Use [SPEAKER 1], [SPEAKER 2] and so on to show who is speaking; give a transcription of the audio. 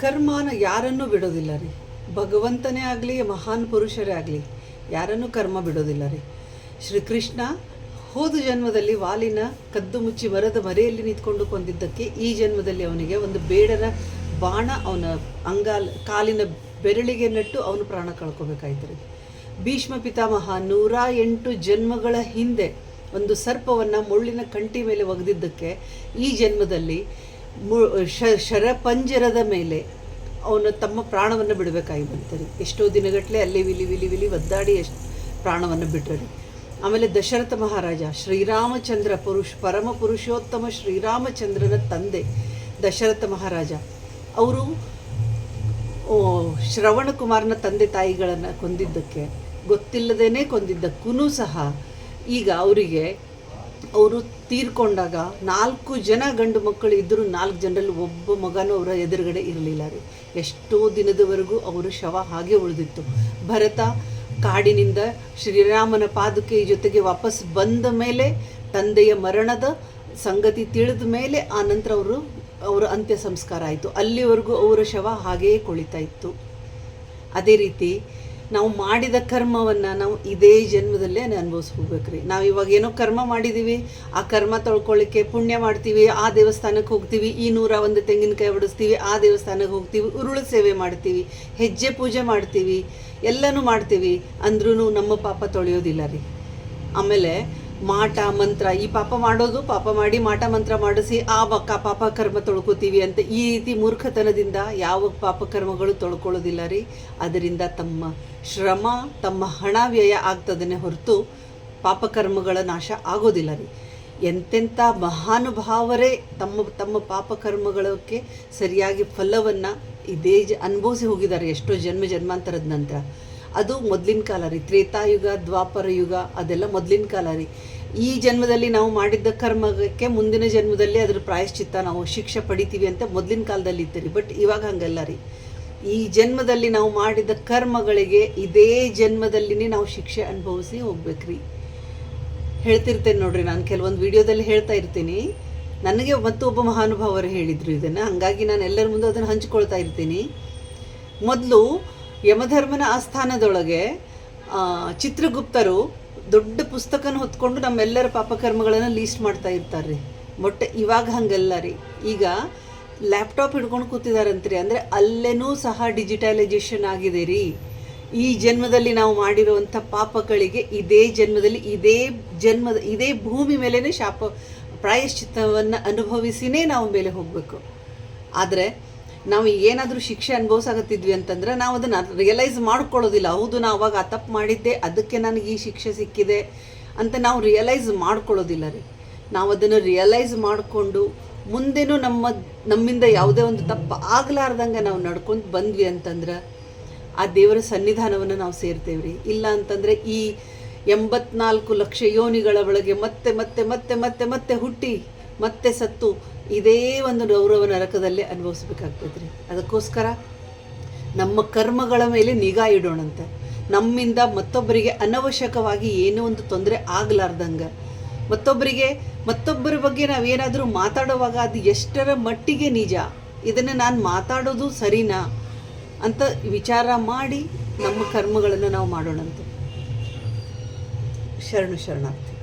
[SPEAKER 1] ಕರ್ಮನ ಯಾರನ್ನೂ ಬಿಡೋದಿಲ್ಲ ರೀ. ಭಗವಂತನೇ ಆಗಲಿ, ಮಹಾನ್ ಪುರುಷರೇ ಆಗಲಿ, ಯಾರನ್ನೂ ಕರ್ಮ ಬಿಡೋದಿಲ್ಲ ರೀ. ಶ್ರೀಕೃಷ್ಣ ಹೋದ ಜನ್ಮದಲ್ಲಿ ವಾಲಿನ ಕದ್ದು ಮುಚ್ಚಿ ಮರದ ಮರೆಯಲ್ಲಿ ನಿಂತ್ಕೊಂಡು ಕೊಂದಿದ್ದಕ್ಕೆ ಈ ಜನ್ಮದಲ್ಲಿ ಅವನಿಗೆ ಒಂದು ಬೇಡರ ಬಾಣ ಅವನ ಅಂಗಾಲ್, ಕಾಲಿನ ಬೆರಳಿಗೆ ನೆಟ್ಟು ಅವನು ಪ್ರಾಣ ಕಳ್ಕೊಬೇಕಾಯ್ತು ರೀ. ಭೀಷ್ಮ ಪಿತಾಮಹ ನೂರ ಎಂಟು ಜನ್ಮಗಳ ಹಿಂದೆ ಒಂದು ಸರ್ಪವನ್ನು ಮುಳ್ಳಿನ ಕಂಟಿ ಮೇಲೆ ಒಗೆದಿದ್ದಕ್ಕೆ ಈ ಜನ್ಮದಲ್ಲಿ ಮು ಶರಪಂಜರದ ಮೇಲೆ ಅವನು ತಮ್ಮ ಪ್ರಾಣವನ್ನು ಬಿಡಬೇಕಾಗಿ ಬಂತಾರೆ ಎಷ್ಟೋ ದಿನಗಟ್ಟಲೆ ಅಲ್ಲಿ ವಿಲಿ ವಿಲಿ ವಿಲಿ ಒದ್ದಾಡಿ ಎಷ್ಟು ಪ್ರಾಣವನ್ನು ಬಿಟ್ಟರು ಆಮೇಲೆ ದಶರಥ ಮಹಾರಾಜ, ಶ್ರೀರಾಮಚಂದ್ರ ಪುರುಷ, ಪರಮ ಪುರುಷೋತ್ತಮ ಶ್ರೀರಾಮಚಂದ್ರನ ತಂದೆ ದಶರಥ ಮಹಾರಾಜ, ಅವರು ಶ್ರವಣ ಕುಮಾರನ ತಂದೆ ತಾಯಿಗಳನ್ನು ಕೊಂದಿದ್ದಕ್ಕೆ, ಗೊತ್ತಿಲ್ಲದೇನೆ ಕೊಂದಿದ್ದಕ್ಕೂ ಸಹ ಈಗ ಅವರಿಗೆ ಅವರು ತೀರ್ಕೊಂಡಾಗ ನಾಲ್ಕು ಜನ ಗಂಡು ಮಕ್ಕಳು ಇದ್ದರೂ ನಾಲ್ಕು ಜನರಲ್ಲಿ ಒಬ್ಬ ಮಗನೂ ಅವರ ಎದುರುಗಡೆ ಇರಲಿಲ್ಲ ರೀ. ಎಷ್ಟೋ ದಿನದವರೆಗೂ ಅವರು ಶವ ಹಾಗೆ ಉಳಿದಿತ್ತು. ಭರತ ಕಾಡಿನಿಂದ ಶ್ರೀರಾಮನ ಪಾದುಕೆ ಜೊತೆಗೆ ವಾಪಸ್ ಬಂದ ಮೇಲೆ ತಂದೆಯ ಮರಣದ ಸಂಗತಿ ತಿಳಿದ ಮೇಲೆ ಆ ನಂತರ ಅವರು, ಅವರ ಅಂತ್ಯ ಸಂಸ್ಕಾರ ಆಯಿತು. ಅಲ್ಲಿವರೆಗೂ ಅವರ ಶವ ಹಾಗೆಯೇ ಕುಳಿತಾ ಇತ್ತು ಅದೇ ರೀತಿ ನಾವು ಮಾಡಿದ ಕರ್ಮವನ್ನು ನಾವು ಇದೇ ಜನ್ಮದಲ್ಲೇ ಅನುಭವಿಸ್ಕೋಬೇಕ್ರಿ ನಾವು ಇವಾಗ ಏನೋ ಕರ್ಮ ಮಾಡಿದ್ದೀವಿ ಆ ಕರ್ಮ ತೊಳ್ಕೊಳ್ಳಿಕ್ಕೆ ಪುಣ್ಯ ಮಾಡ್ತೀವಿ, ಆ ದೇವಸ್ಥಾನಕ್ಕೆ ಹೋಗ್ತೀವಿ, ಈ ನೂರ ಒಂದು ತೆಂಗಿನಕಾಯಿ ಹೊಡಿಸ್ತೀವಿ ಆ ದೇವಸ್ಥಾನಕ್ಕೆ ಹೋಗ್ತೀವಿ, ಉರುಳು ಸೇವೆ ಮಾಡ್ತೀವಿ, ಹೆಜ್ಜೆ ಪೂಜೆ ಮಾಡ್ತೀವಿ, ಎಲ್ಲನೂ ಮಾಡ್ತೀವಿ ಅಂದ್ರೂ ನಮ್ಮ ಪಾಪ ತೊಳೆಯೋದಿಲ್ಲ ರೀ. ಆಮೇಲೆ ಮಾಟ ಮಂತ್ರ, ಈ ಪಾಪ ಮಾಡೋದು ಪಾಪ ಮಾಡಿ ಮಾಟ ಮಂತ್ರ ಮಾಡಿಸಿ ಆ ಬಕ್ಕ ಪಾಪ ಕರ್ಮ ತೊಳ್ಕೊತೀವಿ ಅಂತ ಈ ರೀತಿ ಮೂರ್ಖತನದಿಂದ ಯಾವ ಪಾಪ ಕರ್ಮಗಳು ತೊಳ್ಕೊಳ್ಳೋದಿಲ್ಲ ರೀ. ಅದರಿಂದ ತಮ್ಮ ಶ್ರಮ, ತಮ್ಮ ಹಣ ವ್ಯಯ ಆಗ್ತದನ್ನೇ ಹೊರತು ಪಾಪಕರ್ಮಗಳ ನಾಶ ಆಗೋದಿಲ್ಲ ರೀ. ಎಂತೆಂಥ ಮಹಾನುಭಾವರೇ ತಮ್ಮ ತಮ್ಮ ಪಾಪಕರ್ಮಗಳಕ್ಕೆ ಸರಿಯಾಗಿ ಫಲವನ್ನು ಇದೇ ಜ ಅನುಭವಿಸಿ ಹೋಗಿದ್ದಾರೆ ಎಷ್ಟೋ ಜನ್ಮ ಜನ್ಮಾಂತರದ ನಂತರ. ಅದು ಮೊದಲಿನ ಕಾಲ ರೀ. ತ್ರೇತಾಯುಗ ದ್ವಾಪರ ಯುಗ, ಅದೆಲ್ಲ ಮೊದಲಿನ ಕಾಲ ರೀ. ಈ ಜನ್ಮದಲ್ಲಿ ನಾವು ಮಾಡಿದ್ದ ಕರ್ಮಕ್ಕೆ ಮುಂದಿನ ಜನ್ಮದಲ್ಲಿ ಅದ್ರ ಪ್ರಾಯಶ್ಚಿತ್ತ ನಾವು ಶಿಕ್ಷೆ ಪಡಿತೀವಿ ಅಂತ ಮೊದಲಿನ ಕಾಲದಲ್ಲಿ ಇತ್ತು ಬಟ್ ಇವಾಗ ಹಂಗಲ್ಲ ರೀ. ಈ ಜನ್ಮದಲ್ಲಿ ನಾವು ಮಾಡಿದ ಕರ್ಮಗಳಿಗೆ ಇದೇ ಜನ್ಮದಲ್ಲಿನೇ ನಾವು ಶಿಕ್ಷೆ ಅನುಭವಿಸಿ ಹೋಗ್ಬೇಕ್ರಿ ಹೇಳ್ತಿರ್ತೇನೆ ನೋಡ್ರಿ, ನಾನು ಕೆಲವೊಂದು ವಿಡಿಯೋದಲ್ಲಿ ಹೇಳ್ತಾ ಇರ್ತೀನಿ. ನನಗೆ ಮತ್ತೊಬ್ಬ ಮಹಾನುಭಾವರು ಹೇಳಿದರು ಇದನ್ನು. ಹಾಗಾಗಿ ನಾನು ಎಲ್ಲರ ಮುಂದೆ ಅದನ್ನು ಹಂಚ್ಕೊಳ್ತಾ ಇರ್ತೀನಿ. ಮೊದಲು ಯಮಧರ್ಮನ ಆಸ್ಥಾನದೊಳಗೆ ಚಿತ್ರಗುಪ್ತರು ದೊಡ್ಡ ಪುಸ್ತಕನ ಹೊತ್ಕೊಂಡು ನಮ್ಮೆಲ್ಲರ ಪಾಪಕರ್ಮಗಳನ್ನು ಲೀಸ್ಟ್ ಮಾಡ್ತಾ ಇರ್ತಾರೆ ರೀ ಮೊಟ್ಟೆ ಇವಾಗ ಹಂಗಲ್ಲ ರೀ. ಈಗ ಲ್ಯಾಪ್ಟಾಪ್ ಹಿಡ್ಕೊಂಡು ಕೂತಿದಾರಂತ್ರಿ. ಅಂದರೆ ಅಲ್ಲೇನೂ ಸಹ ಡಿಜಿಟಲೈಸೇಷನ್ ಆಗಿದೆ ರೀ. ಈ ಜನ್ಮದಲ್ಲಿ ನಾವು ಮಾಡಿರುವಂಥ ಪಾಪಗಳಿಗೆ ಇದೇ ಜನ್ಮದಲ್ಲಿ, ಇದೇ ಜನ್ಮದ, ಇದೇ ಭೂಮಿ ಮೇಲೇ ಶಾಪ, ಪ್ರಾಯಶ್ಚಿತ್ತವನ್ನು ಅನುಭವಿಸಿನೇ ನಾವು ಮೇಲೆ ಹೋಗಬೇಕು. ಆದರೆ ನಾವು ಏನಾದರೂ ಶಿಕ್ಷೆ ಅನುಭವಿಸಾಗತ್ತಿದ್ವಿ ಅಂತಂದ್ರೆ ನಾವು ಅದನ್ನು ರಿಯಲೈಸ್ ಮಾಡ್ಕೊಳ್ಳೋದಿಲ್ಲ. ಹೌದು ನಾವು ಅವಾಗ ಆ ತಪ್ಪು ಮಾಡಿದ್ದೆ, ಅದಕ್ಕೆ ನನಗೆ ಈ ಶಿಕ್ಷೆ ಸಿಕ್ಕಿದೆ ಅಂತ ನಾವು ರಿಯಲೈಸ್ ಮಾಡ್ಕೊಳ್ಳೋದಿಲ್ಲ ರೀ. ನಾವು ಅದನ್ನು ರಿಯಲೈಸ್ ಮಾಡಿಕೊಂಡು ಮುಂದೆನೂ ನಮ್ಮ, ನಮ್ಮಿಂದ ಯಾವುದೇ ಒಂದು ತಪ್ಪು ಆಗಲಾರ್ದಂಗೆ ನಾವು ನಡ್ಕೊಂಡು ಬಂದ್ವಿ ಅಂತಂದ್ರೆ ಆ ದೇವರ ಸನ್ನಿಧಾನವನ್ನು ನಾವು ಸೇರ್ತೇವೆ ರೀ. ಇಲ್ಲ ಅಂತಂದರೆ ಈ ಎಂಬತ್ನಾಲ್ಕು ಲಕ್ಷ ಯೋನಿಗಳ ಒಳಗೆ ಮತ್ತೆ ಮತ್ತೆ ಮತ್ತೆ ಮತ್ತೆ ಮತ್ತೆ ಹುಟ್ಟಿ ಮತ್ತೆ ಸತ್ತು ಇದೇ ಒಂದು ಗೌರವ ನರಕದಲ್ಲೇ ಅನುಭವಿಸ್ಬೇಕಾಗ್ತದೆ ರೀ ಅದಕ್ಕೋಸ್ಕರ ನಮ್ಮ ಕರ್ಮಗಳ ಮೇಲೆ ನಿಗಾ ಇಡೋಣಂತೆ. ನಮ್ಮಿಂದ ಮತ್ತೊಬ್ಬರಿಗೆ ಅನವಶ್ಯಕವಾಗಿ ಏನೋ ಒಂದು ತೊಂದರೆ ಆಗಲಾರ್ದಂಗೆ. ಮತ್ತೊಬ್ಬರಿಗೆ, ಮತ್ತೊಬ್ಬರ ಬಗ್ಗೆ ನಾವೇನಾದರೂ ಮಾತಾಡುವಾಗ ಅದು ಎಷ್ಟರ ಮಟ್ಟಿಗೆ ನಿಜ? ಇದನ್ನು ನಾನು ಮಾತಾಡೋದು ಸರಿನಾ? ಅಂತ ವಿಚಾರ ಮಾಡಿ ನಮ್ಮ ಕರ್ಮಗಳನ್ನು ನಾವು ಮಾಡೋಣಂತೆ. ಶರಣು ಶರಣಾರ್ಥಿ.